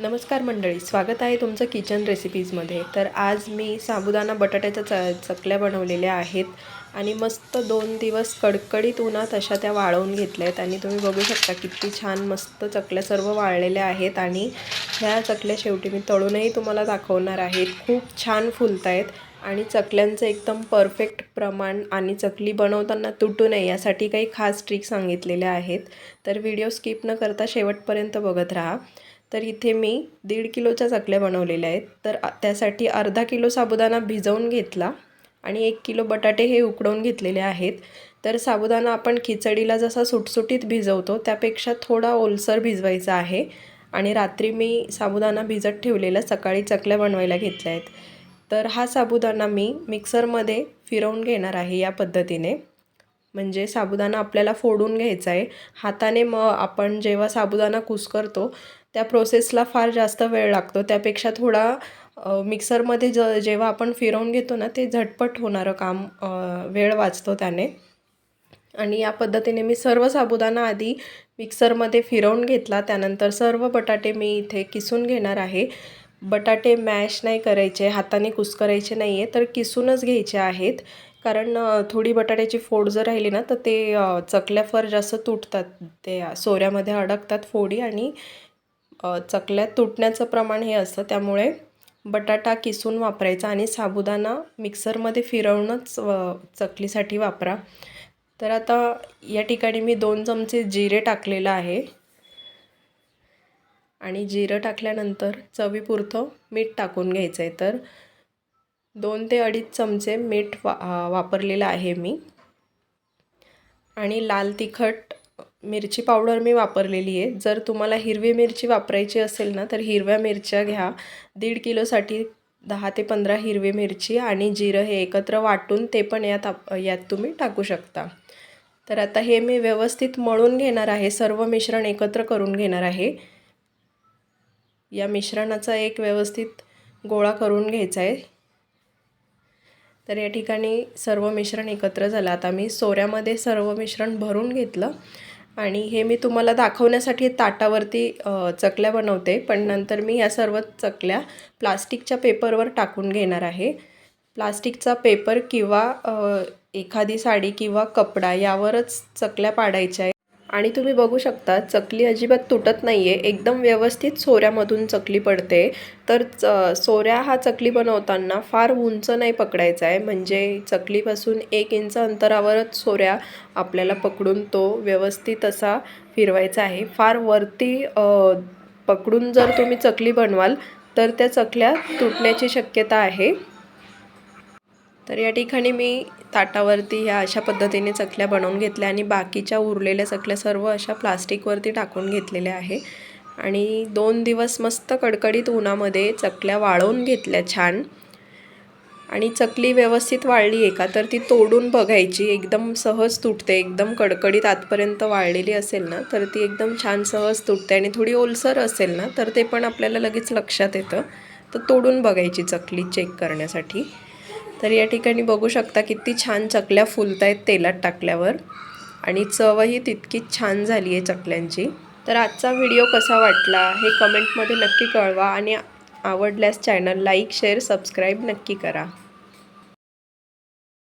नमस्कार मंडळी स्वागत आहे तुमचं किचन रेसिपीजमध्ये तर आज मी साबुदाणा बटाट्याच्या च चकल्या बनवलेल्या आहेत आणि मस्त दोन दिवस कडकडीत उन्हात अशा त्या वाळवून घेतल्या आहेत आणि तुम्ही बघू शकता किती छान मस्त चकल्या सर्व वाळलेल्या आहेत आणि ह्या चकल्या शेवटी मी तळूनही तुम्हाला दाखवणार आहेत खूप छान फुलत आहेत आणि चकल्यांचं एकदम परफेक्ट प्रमाण आणि चकली बनवताना तुटू नये यासाठी काही खास ट्रिक सांगितलेल्या आहेत. तर व्हिडिओ स्किप न करता शेवटपर्यंत बघत राहा. तर इथे मी दीड किलोच्या चकल्या बनवलेल्या आहेत. तर त्यासाठी अर्धा किलो साबुदाणा भिजवून घेतला आणि एक किलो बटाटे हे उकडवून घेतलेले आहेत. तर साबुदाणा आपण खिचडीला जसा सुटसुटीत भिजवतो त्यापेक्षा थोडा ओलसर भिजवायचा आहे. आणि रात्री मी साबुदाणा भिजत ठेवलेला सकाळी चकल्या बनवायला घेतल्या आहेत. तर हा साबुदाणा मी मिक्सरमध्ये फिरवून घेणार आहे या पद्धतीने. म्हणजे साबुदाणा आपल्याला फोडून घ्यायचा आहे. हाताने मग आपण जेव्हा साबुदाणा कुस्करतो त्या प्रोसेसला फार जास्त वेळ लागतो. त्यापेक्षा थोडा मिक्सरमध्ये ज जेव्हा आपण फिरवून घेतो ना ते झटपट होणारं काम वेळ वाचतो त्याने. आणि या पद्धतीने मी सर्व साबुदाणा आधी मिक्सरमध्ये फिरवून घेतला. त्यानंतर सर्व बटाटे मी इथे किसून घेणार आहे. बटाटे मॅश नाही करायचे हाताने कुसकरायचे नाही आहे तर किसूनच घ्यायचे आहेत. कारण थोडी बटाट्याची फोड जर राहिली ना तर ते चकल्या फार जास्त तुटतात. ते सोऱ्यामध्ये अडकतात फोडी आणि चकल्या तुटण्याचं प्रमाण हे असतं. त्यामुळे बटाटा किसून वापरायचा आणि साबुदाणा मिक्सरमध्ये फिरवूनच चकलीसाठी वापरा. तर आता या ठिकाणी मी दोन चमचे जिरे टाकलेलं आहे. आणि जिरं टाकल्यानंतर चवीपुरतं मीठ टाकून घ्यायचं आहे तर दोन ते अडीच चमचे मीठ वा वापरलेलं आहे मी. आणि लाल तिखट मिरची पावडर मी वापरलेली आहे. जर तुम्हाला हिरवी मिरची वापरायची असेल ना तर हिरव्या मिरच्या घ्या. दीड किलोसाठी दहा ते पंधरा हिरवी मिरची आणि जिरं हे एकत्र वाटून ते पण यात आप यात तुम्ही टाकू शकता. तर आता हे मी व्यवस्थित मळून घेणार आहे. सर्व मिश्रण एकत्र करून घेणार आहे. या मिश्रणाचा एक व्यवस्थित गोळा करून घ्यायचा आहे. तर या ठिकाणी सर्व मिश्रण एकत्र झालं. आता मी सोऱ्यामध्ये सर्व मिश्रण भरून घेतलं. आणि हे मी तुम्हाला दाखवण्यासाठी ताटावरती चकल्या बनवते. पण नंतर मी या सर्व चकल्या प्लास्टिकच्या पेपरवर टाकून घेणार आहे. प्लास्टिकचा पेपर किंवा एखादी साडी किंवा कपडा यावरच चकल्या पाडायच्या आहे आणि तुम्ही बघू शकता चकली अजिबात तुटत नाही आहे एकदम व्यवस्थित सोऱ्यामधून चकली पडते. तर च सोऱ्या हा चकली बनवताना फार उंच नाही पकडायचा आहे. म्हणजे चकलीपासून एक इंच अंतरावरच सोऱ्या आपल्याला पकडून तो व्यवस्थित असा फिरवायचा आहे. फार वरती पकडून जर तुम्ही चकली बनवाल तर त्या चकल्या तुटण्याची शक्यता आहे. तर या ठिकाणी मी ताटावरती ह्या अशा पद्धतीने चकल्या बनवून घेतल्या आणि बाकीच्या उरलेल्या चकल्या सर्व अशा प्लास्टिकवरती टाकून घेतलेल्या आहे. आणि दोन दिवस मस्त कडकडीत उन्हामध्ये चकल्या वाळवून घेतल्या छान. आणि चकली व्यवस्थित वाळली आहे का तर ती तोडून बघायची. एकदम सहज तुटते एकदम कडकडीत आतपर्यंत वाळलेली असेल ना तर ती एकदम छान सहज तुटते आणि थोडी ओलसर असेल ना तर ते पण आपल्याला लगेच लक्षात येतं. तर तोडून बघायची चकली चेक करण्यासाठी. तर या ठिकाणी बघू शकता किती छान चकल्या फुलत आहेत तेलात टाकल्यावर. आणि चवही तितकीच छान झाली आहे चकल्यांची. तर आजचा व्हिडिओ कसा वाटला हे कमेंटमध्ये नक्की कळवा आणि आवडल्यास चॅनल लाईक शेअर सबस्क्राईब नक्की करा.